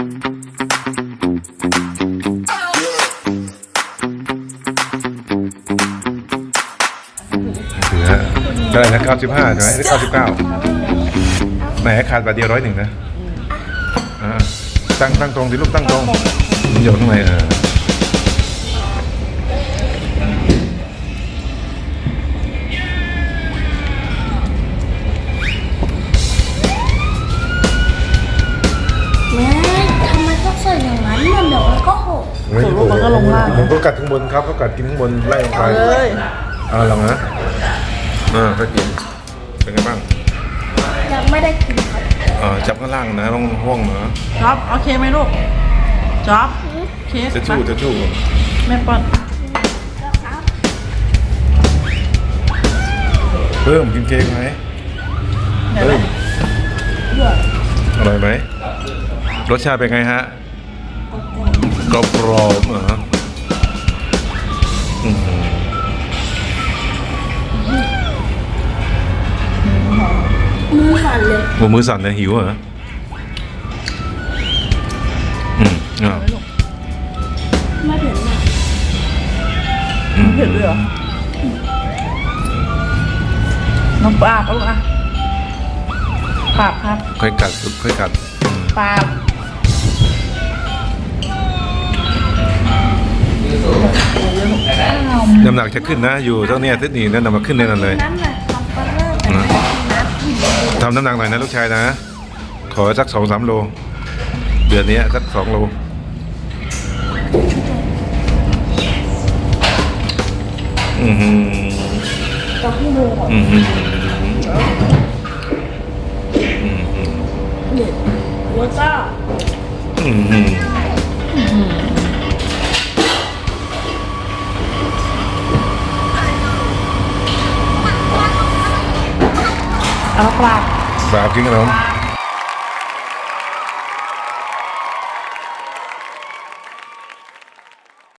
เท่าไหร่นะเก้าสิบห้าใช่ไหมหรือเก้าสิบเก้าแหมขาดบาทเดียวร้อยหนึ่งนะอ่าตั้งตั้งตรงสิลูกตั้งตรงมันยู่ข้างในเออ ก็หกไม่ถูกผมก็กัดข้างบนครับเขากัดกินข้างบนไล่ลงไปเลยเอาลองนะอ่าก็กินเป็นไงบ้างยังไม่ได้กินครับอ่าจับข้างล่างนะห้องห้องนะจ๊อบโอเคไหมลูกจ๊อบเคสจะชู้จะชู้แม่ป้อนครับเพิ่มกินเค้กไหมเดี๋ยวเพิ่มนะอร่อยไหมรสชาติเป็นไงฮะ กรอบกรอบๆเหรออื้อหือมือสั่นเลยโอ้มือสั่นเลยหิวเหรอ อืมอ่าไม่เห็นอะอืมเผ็ดด้วยเหรอ น้องปลาบเอาลูกอะปราบครับ ค่อยกัดค่อยกัดอืมปราบ น้ำหนักจะขึ้นนะ อยู่เท่าเนี้ยเทคนิคนั้นนำมาขึ้นแน่นอนเลยนั่นแหละทำไปเรื่อยแต่ไม่ได้กินนะกินเลยทำน้ำหนักหน่อยนะลูกชายนะ ขอสักสองสามโล เดือนนี้สักสองโล อือหือจะให้ดูก่อนอือหืออือหือเนี่ยแล้วก็อือหือ เอาปลาบบบกินขนม